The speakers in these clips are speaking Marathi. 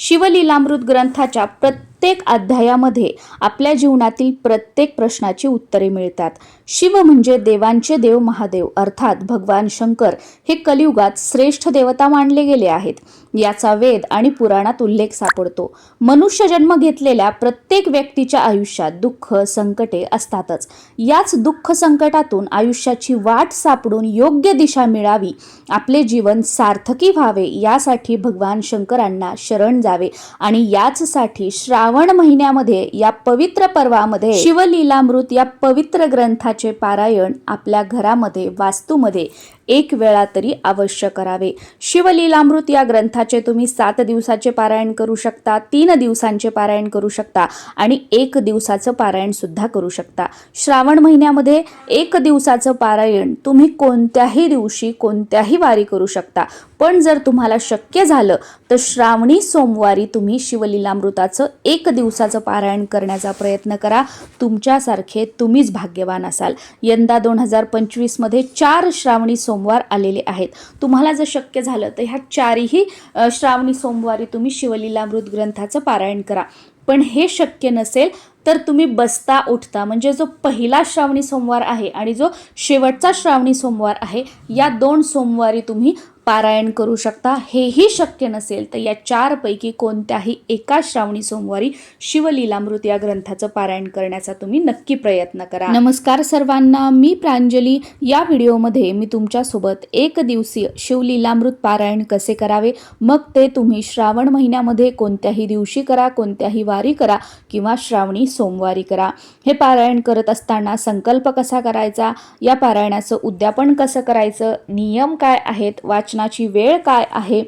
शिवलीलामृत ग्रंथाच्या प्रत्येक प्रत्येक अध्यायामध्ये आपल्या जीवनातील प्रत्येक प्रश्नाची उत्तरे मिळतात. शिव म्हणजे देवांचे देव महादेव अर्थात भगवान शंकर हे कलियुगात श्रेष्ठ देवता मानले गेले आहेत. याचा वेद आणि पुराणात उल्लेख सापडतो. मनुष्य जन्म घेतलेल्या प्रत्येक व्यक्तीच्या आयुष्यात दुःख संकटे असतातच. याच दुःख संकटातून आयुष्याची वाट सापडून योग्य दिशा मिळावी आपले जीवन सार्थकी व्हावे यासाठी भगवान शंकरांना शरण जावे आणि याचसाठी श्रावण महिन्यामध्ये या पवित्र पर्वामध्ये शिवलीलामृत या पवित्र ग्रंथाचे पारायण आपल्या घरामध्ये वास्तूमध्ये एक वेळा तरी अवश्य करावे. शिवलीलामृत या ग्रंथाचे तुम्ही सात दिवसाचे पारायण करू शकता तीन दिवसांचे पारायण करू शकता आणि एक दिवसाचं पारायण सुद्धा करू शकता. श्रावण महिन्यामध्ये एक दिवसाचं पारायण तुम्ही कोणत्याही दिवशी कोणत्याही वारी करू शकता. पण जर तुम्हाला शक्य झालं तर श्रावणी सोमवारी तुम्ही शिवलीलामृताचं एक दिवसाचं पारायण करण्याचा प्रयत्न करा. तुमच्यासारखे तुम्हीच भाग्यवान असाल. यंदा दोन हजार पंचवीसमध्ये चार श्रावणी सोमवार आलेले आहेत. तुम्हाला जर शक्य झालं तर ह्या चारही श्रावणी सोमवारी तुम्ही शिवलीलामृत ग्रंथाचं पारायण करा. पण हे शक्य नसेल तर तुम्ही बसता उठता. म्हणजे जो पहिला श्रावणी सोमवार आहे आणि जो शेवटचा श्रावणी सोमवार आहे या दोन सोमवारी तुम्ही पारायण करू शकता. हेही शक्य नसेल तर या चारपैकी कोणत्याही एका श्रावणी सोमवारी शिवलीलामृत या ग्रंथाचं पारायण करण्याचा तुम्ही नक्की प्रयत्न करा. नमस्कार सर्वांना मी प्रांजली. या व्हिडिओमध्ये मी तुमच्यासोबत एक दिवसीय शिवलीलामृत पारायण कसे करावे मग ते तुम्ही श्रावण महिन्यामध्ये कोणत्याही दिवशी करा कोणत्याही वारी करा किंवा श्रावणी सोमवारी करा. हे पारायण करत असताना संकल्प कसा करायचा या पारायणाचं उद्यापन कसं करायचं नियम काय आहेत वाचनाची वेळ काय आहे?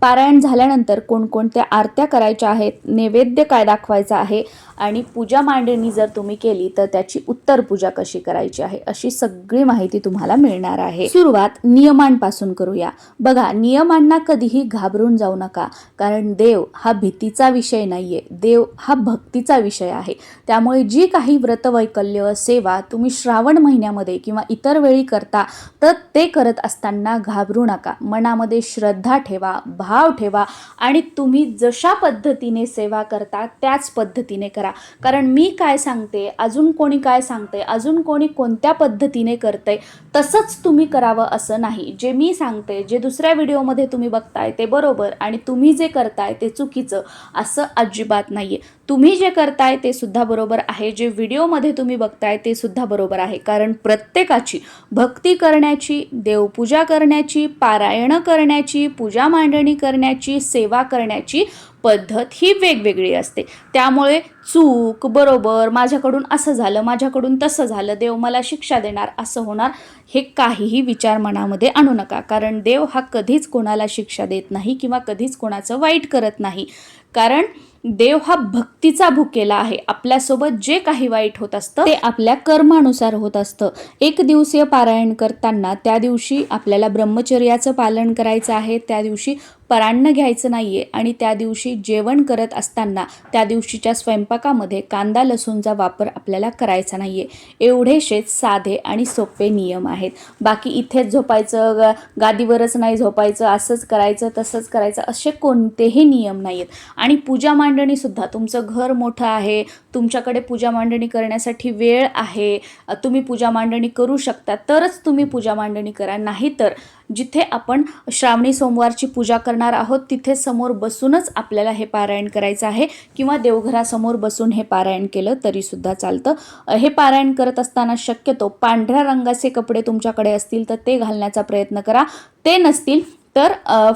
पारायण झाल्यानंतर कोणकोणत्या आरत्या करायच्या आहेत नैवेद्य काय दाखवायचा आहे आणि पूजा मांडणी जर तुम्ही केली तर त्याची उत्तर पूजा कशी करायची आहे अशी सगळी माहिती तुम्हाला मिळणार आहे. सुरुवात नियमांपासून करूया. बघा नियमांना कधीही घाबरून जाऊ नका कारण देव हा भीतीचा विषय नाहीये. देव हा भक्तीचा विषय आहे. त्यामुळे जी काही व्रतवैकल्य सेवा तुम्ही श्रावण महिन्यामध्ये किंवा इतर वेळी करता तर ते करत असताना घाबरू नका. मनामध्ये श्रद्धा ठेवा भाव ठेवा आणि तुम्ही जशा पद्धतीने सेवा करता त्याच पद्धतीने करा. कारण मी काय सांगते अजून कोणी काय सांगते अजून कोणी कोणत्या पद्धतीने करतंय तसंच तुम्ही करावं असं नाही. जे मी सांगते जे दुसऱ्या व्हिडिओमध्ये तुम्ही बघताय ते बरोबर आणि तुम्ही जे करताय ते चुकीचं असं अजिबात नाही आहे तुम्ही जे करताय ते सुद्धा बरोबर आहे. जे व्हिडिओमध्ये तुम्ही बघताय ते सुद्धा बरोबर आहे. कारण प्रत्येकाची भक्ती करण्याची देवपूजा करण्याची पारायणं करण्याची पूजा मांडणी करण्याची सेवा करण्याची पद्धत ही वेगवेगळी असते. त्यामुळे चूक बरोबर माझ्याकडून असं झालं माझ्याकडून तसं झालं देव मला शिक्षा देणार असं होणार हे काहीही विचार मनामध्ये आणू नका. कारण देव हा कधीच कोणाला शिक्षा देत नाही किंवा कधीच कोणाचं वाईट करत नाही. कारण देव हा भक्तीचा भुकेला आहे. आपल्यासोबत जे काही वाईट होत असतं ते आपल्या कर्मानुसार होत असतं. एक दिवसीय पारायण करताना त्या दिवशी आपल्याला ब्रह्मचर्याचं पालन करायचं आहे. त्या दिवशी परान्न घ्यायचं नाही आहे आणि त्या दिवशी जेवण करत असताना त्या दिवशीच्या स्वयंपाकामध्ये कांदा लसूणचा वापर आपल्याला करायचा नाही आहे एवढेशेच साधे आणि सोपे नियम आहेत. बाकी इथेच झोपायचं ग- गादीवरच नाही झोपायचं असंच करायचं तसंच करायचं असे कोणतेही नियम नाही आहेत आणि पूजा मांडणीसुद्धा तुमचं घर मोठं आहे तुमच्याकडे पूजा मांडणी करण्यासाठी वेळ आहे तुम्ही पूजा मांडणी करू शकता तरच तुम्ही पूजा मांडणी करा. नाहीतर जिथे आपण श्रावणी सोमवारची पूजा करणार आहोत तिथे समोर बसूनच आपल्याला हे पारायण करायचं आहे किंवा देवघरासमोर बसून हे पारायण केलं तरी सुद्धा चालतं. हे पारायण करत असताना शक्यतो पांढऱ्या रंगाचे कपडे तुमच्याकडे असतील तर ते घालण्याचा प्रयत्न करा. ते नसतील तर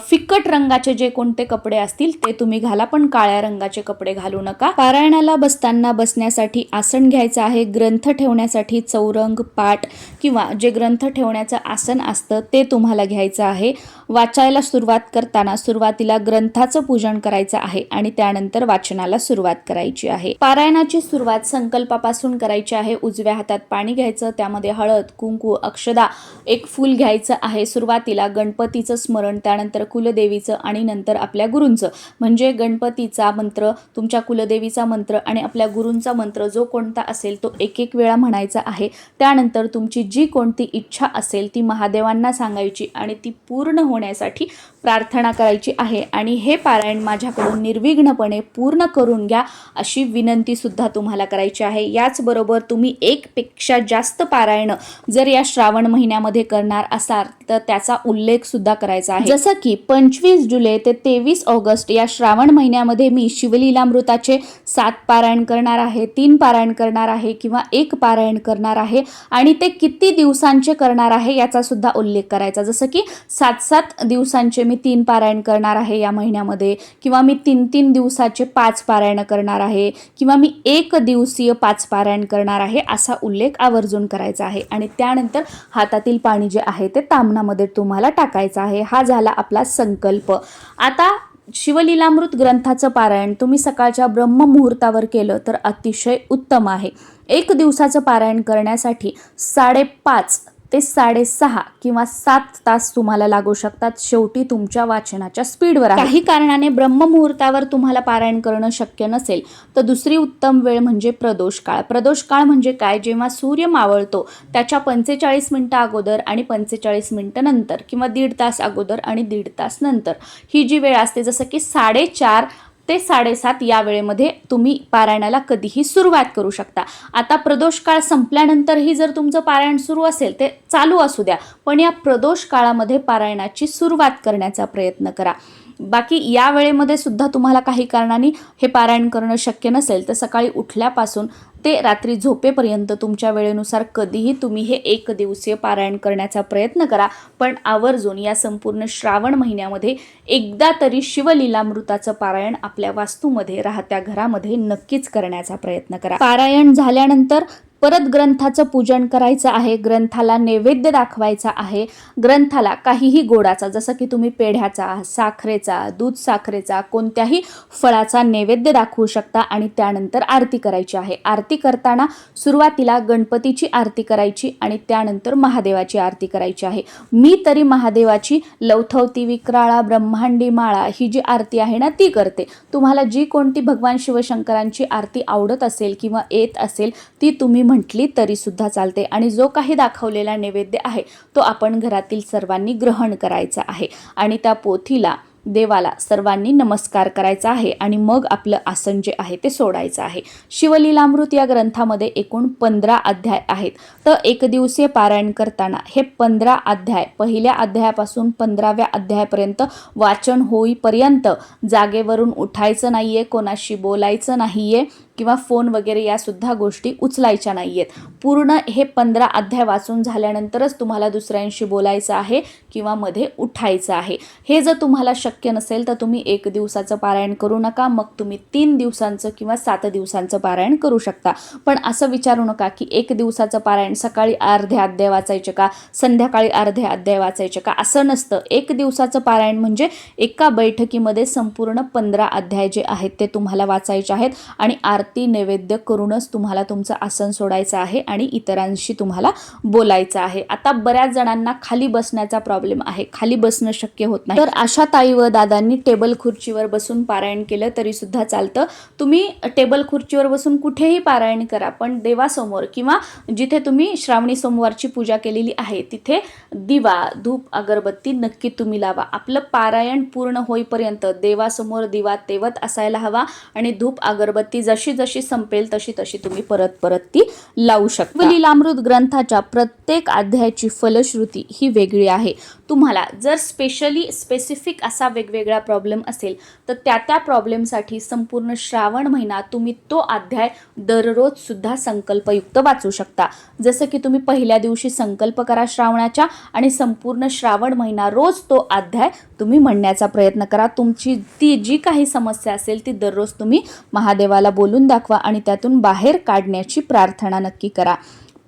फिकट रंगाचे जे कोणते कपडे असतील ते तुम्ही घाला पण काळ्या रंगाचे कपडे घालू नका. पारायणाला बसताना बसण्यासाठी आसन घ्यायचं आहे. ग्रंथ ठेवण्यासाठी चौरंग पाठ किंवा जे ग्रंथ ठेवण्याचं आसन असतं ते तुम्हाला घ्यायचं आहे. वाचायला सुरुवात करताना सुरुवातीला ग्रंथाचं पूजन करायचं आहे आणि त्यानंतर वाचनाला सुरुवात करायची आहे. पारायणाची सुरुवात संकल्पापासून करायची आहे. उजव्या हातात पाणी घ्यायचं त्यामध्ये हळद कुंकू अक्षदा एक फूल घ्यायचं आहे. सुरुवातीला गणपतीचं स्मरण त्यानंतर कुलदेवीचं आणि नंतर आपल्या गुरूंचं. म्हणजे गणपतीचा मंत्र तुमच्या कुलदेवीचा मंत्र आणि आपल्या गुरूंचा मंत्र जो कोणता असेल तो एक एक वेळा म्हणायचा आहे. त्यानंतर तुमची जी कोणती इच्छा असेल ती महादेवांना सांगायची आणि ती पूर्ण होण्यासाठी प्रार्थना करायची आहे. आणि हे पारायण माझ्याकडून निर्विघ्नपणे पूर्ण करून घ्या अशी विनंतीसुद्धा तुम्हाला करायची आहे. याचबरोबर तुम्ही एकपेक्षा जास्त पारायण जर या श्रावण महिन्यामध्ये करणार असाल तर त्याचा उल्लेखसुद्धा करायचा आहे. जसं की पंचवीस जुलै ते तेवीस ऑगस्ट या श्रावण महिन्यामध्ये मी शिवलीलामृताचे सात पारायण करणार आहे तीन पारायण करणार आहे किंवा एक पारायण करणार आहे आणि ते किती दिवसांचे करणार आहे याचा सुद्धा उल्लेख करायचा. जसं की सात सात दिवसांचे मी मी तीन पारायण करणार आहे या महिन्यामध्ये किंवा मी तीन तीन दिवसाचे पाच पारायण करणार आहे किंवा मी एक दिवसीय पाच पारायण करणार आहे असा उल्लेख आवर्जून करायचा आहे. आणि त्यानंतर हातातील पाणी जे आहे ते तामणामध्ये तुम्हाला टाकायचं आहे. हा झाला आपला संकल्प. आता शिवलीलामृत ग्रंथाचं पारायण तुम्ही सकाळच्या ब्रह्ममुहूर्तावर केलं तर अतिशय उत्तम आहे. एक दिवसाचं पारायण करण्यासाठी साडेपाच ते साडेसहा किंवा सात तास तुम्हाला लागू शकतात. शेवटी तुमच्या वाचनाच्या स्पीडवर काही कारणाने ब्रह्ममुहूर्तावर तुम्हाला पारायण करणं शक्य नसेल तर दुसरी उत्तम वेळ म्हणजे प्रदोष काळ. प्रदोष काळ म्हणजे काय? जेव्हा सूर्य मावळतो त्याच्या पंचेचाळीस मिनटं अगोदर आणि पंचेचाळीस मिनटं नंतर किंवा दीड तास अगोदर आणि दीड तास नंतर. ही जी वेळ असते जसं की साडेचार ते साडेसात या वेळेमध्ये तुम्ही पारायणाला कधीही सुरुवात करू शकता. आता प्रदोष काळ संपल्यानंतरही जर तुमचं पारायण सुरू असेल ते चालू असू द्या पण या प्रदोष काळामध्ये पारायणाची सुरुवात करण्याचा प्रयत्न करा. बाकी या वेळेमध्ये सुद्धा तुम्हाला काही कारणाने हे पारायण करणं शक्य नसेल तर सकाळी उठल्यापासून ते रात्री झोपेपर्यंत तुमच्या वेळेनुसार कधीही तुम्ही हे एक दिवसीय पारायण करण्याचा प्रयत्न करा. पण आवर्जून या संपूर्ण श्रावण महिन्यामध्ये एकदा तरी शिवलीलामृताचं पारायण आपल्या वास्तूमध्ये राहत्या घरामध्ये नक्कीच करण्याचा प्रयत्न करा. पारायण झाल्यानंतर परत ग्रंथाचं पूजन करायचं आहे ग्रंथाला नैवेद्य दाखवायचा आहे. ग्रंथाला काहीही गोडाचा जसं की तुम्ही पेढ्याचा साखरेचा दूध साखरेचा कोणत्याही फळाचा नैवेद्य दाखवू शकता आणि त्यानंतर आरती करायची आहे. आरती आरती करताना सुरुवातीला गणपतीची आरती करायची आणि त्यानंतर महादेवाची आरती करायची आहे. मी तरी महादेवाची लवथवती विक्राळा ब्रह्मांडी माळा ही जी आरती आहे ना ती करते. तुम्हाला जी कोणती भगवान शिवशंकरांची आरती आवडत असेल किंवा येत असेल ती तुम्ही म्हटली तरीसुद्धा चालते. आणि जो काही दाखवलेला नैवेद्य आहे तो आपण घरातील सर्वांनी ग्रहण करायचा आहे. आणि त्या पोथीला देवाला सर्वांनी नमस्कार करायचा आहे आणि मग आपलं आसन जे आहे ते सोडायचं आहे. शिवलीलामृत या ग्रंथामध्ये एकूण पंधरा अध्याय आहेत. तर एक दिवसीय पारायण करताना हे पंधरा अध्याय पहिल्या अध्यायापासून पंधराव्या अध्यायापर्यंत वाचन होईपर्यंत जागेवरून उठायचं नाहीये कोणाशी बोलायचं नाहीये किंवा फोन वगैरे या सुद्धा गोष्टी उचलायच्या नाही आहेत पूर्ण हे पंधरा अध्याय वाचून झाल्यानंतरच तुम्हाला दुसऱ्यांशी बोलायचं आहे किंवा मध्ये उठायचं आहे. हे जर तुम्हाला शक्य नसेल तर तुम्ही एक दिवसाचं पारायण करू नका मग तुम्ही तीन दिवसांचं किंवा सात दिवसांचं पारायण करू शकता. पण असं विचारू नका की एक दिवसाचं पारायण सकाळी अर्धे अध्याय वाचायचे का संध्याकाळी अर्धे अध्याय वाचायचे का? असं नसतं. एक दिवसाचं पारायण म्हणजे एका बैठकीमध्ये संपूर्ण पंधरा अध्याय जे आहेत ते तुम्हाला वाचायचे आहेत आणि आर आरती नैवेद्य करूनच तुम्हाला तुमचं आसन सोडायचं आहे आणि इतरांशी तुम्हाला बोलायचं आहे. आता बऱ्याच जणांना खाली बसण्याचा प्रॉब्लेम आहे. खाली बसणं शक्य होत नाही. तर अशा ताई व दादांनी टेबल खुर्चीवर बसून पारायण केलं तरी सुद्धा चालतं. तुम्ही टेबल खुर्चीवर बसून कुठेही पारायण करा पण देवासमोर किंवा जिथे तुम्ही श्रावणी सोमवारची पूजा केलेली आहे तिथे दिवा धूप अगरबत्ती नक्की तुम्ही लावा. आपलं पारायण पूर्ण होईपर्यंत देवासमोर दिवा तेवत असायला हवा आणि धूप अगरबत्ती जशी जशी संपेल तशी तशी तुम्ही परत परत ती लावू शकता. लीलामृत ग्रंथाच्या प्रत्येक अध्यायाची फलश्रुती ही वेगळी आहे. तुम्हाला जर स्पेशली स्पेसिफिक असा वेगवेगळा प्रॉब्लेम असेल तर त्या त्या प्रॉब्लेमसाठी संपूर्ण श्रावण महिना तुम्ही तो अध्याय दररोजसुद्धा संकल्पयुक्त वाचू शकता. जसं की तुम्ही पहिल्या दिवशी संकल्प करा श्रावणाच्या आणि संपूर्ण श्रावण महिना रोज तो अध्याय तुम्ही म्हणण्याचा प्रयत्न करा. तुमची ती जी काही समस्या असेल ती दररोज तुम्ही महादेवाला बोलून दाखवा आणि त्यातून बाहेर काढण्याची प्रार्थना नक्की करा.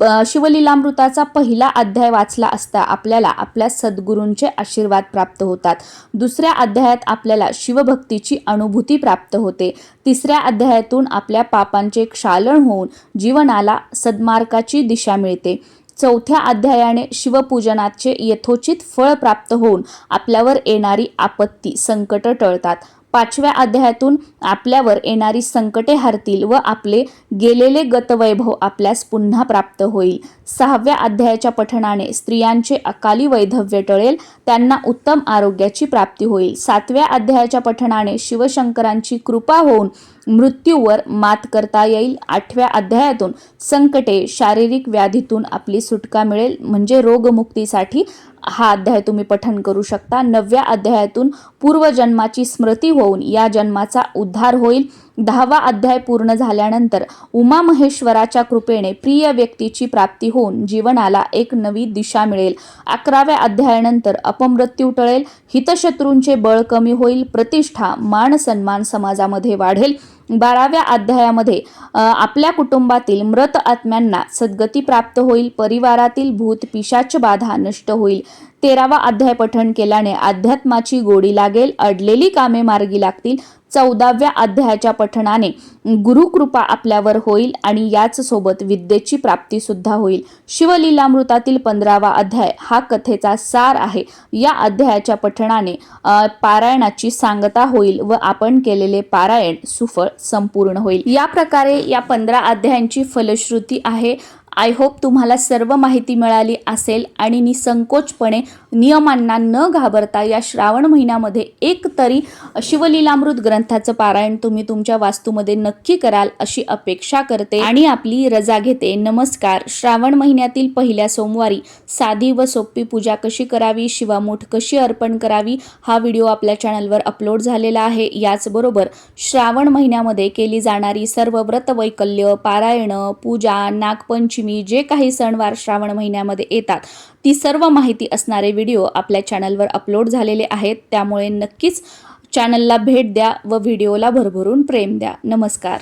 शिवलीलामृताचा पहिला अध्याय वाचला असता आपल्याला आपल्या सद्गुरूंचे आशीर्वाद प्राप्त होतात. दुसऱ्या अध्यायात आपल्याला शिवभक्तीची अनुभूती प्राप्त होते. तिसऱ्या अध्यायातून आपल्या पापांचे क्षालन होऊन जीवनाला सद्मार्गाची दिशा मिळते. चौथ्या अध्यायाने शिवपूजनाचे यथोचित फळ प्राप्त होऊन आपल्यावर येणारी आपत्ती संकट टळतात. पाचव्या अध्यायातून आपल्यावर येणारी संकटे हरतील व आपले गेलेले गतवैभव आपल्यास पुन्हा प्राप्त होईल. सहाव्या अध्यायाच्या पठणाने स्त्रियांचे अकाली वैधव्य टळेल त्यांना उत्तम आरोग्याची प्राप्ती होईल. सातव्या अध्यायाच्या पठणाने शिवशंकरांची कृपा होऊन मृत्यूवर मात करता येईल. आठव्या अध्यायातून संकटे शारीरिक व्याधीतून आपली सुटका मिळेल म्हणजे रोगमुक्तीसाठी हा अध्याय तुम्ही पठन करू शकता. नवव्या अध्यायातून पूर्वजन्माची स्मृती होऊन या जन्माचा उद्धार होईल. दहावा अध्याय पूर्ण झाल्यानंतर उमा महेश्वराच्या कृपेने प्रिय व्यक्तीची प्राप्ती होऊन जीवनाला एक नवी दिशा मिळेल. अकराव्या अध्यायानंतर अपमृत्यू टळेल. हितशत्रूंचे बळ कमी होईल. प्रतिष्ठा मान सन्मान समाजामध्ये वाढेल. बाराव्या अध्यायामध्ये आपल्या कुटुंबातील मृत आत्म्यांना सद्गती प्राप्त होईल परिवारातील भूत पिशाच बाधा नष्ट होईल. तेरावा अध्याय पठण केल्याने अध्यात्माची गोडी लागेल अडलेली कामे मार्गी लागतील. चौदाव्या अध्यायाच्या पठणाने गुरुकृपा आपल्यावर होईल आणि याच सोबत विद्येची प्राप्ती सुद्धा होईल. शिवलीलामृतातील पंधरावा अध्याय हा कथेचा सार आहे. या अध्यायाच्या पठणाने पारायणाची सांगता होईल व आपण केलेले पारायण सुफळ संपूर्ण होईल. या प्रकारे या पंधरा अध्यायांची फलश्रुती आहे. आय होप तुम्हाला सर्व माहिती मिळाली असेल आणि निसंकोचपणे नियमांना न घाबरता या श्रावण महिन्यामध्ये एक तरी शिवलीलामृत ग्रंथाचं पारायण तुम्ही तुमच्या वास्तूमध्ये नक्की कराल अशी अपेक्षा करते. आणि आपली रजा घेते. नमस्कार. श्रावण महिन्यातील पहिल्या सोमवारी साधी व सोपी पूजा कशी करावी? शिवामूठ कशी अर्पण करावी? हा व्हिडिओ आपल्या चॅनलवर अपलोड झालेला आहे. याचबरोबर श्रावण महिन्यामध्ये केली जाणारी सर्व व्रतवैकल्य पारायणं पूजा नागपंचमी जे काही सणवार श्रावण महिन्यामध्ये येतात ती सर्व माहिती असणारे व्हिडिओ आपल्या चॅनलवर अपलोड झालेले आहेत. त्यामुळे नक्कीच चॅनलला भेट द्या व व्हिडिओला भरभरून प्रेम द्या. नमस्कार.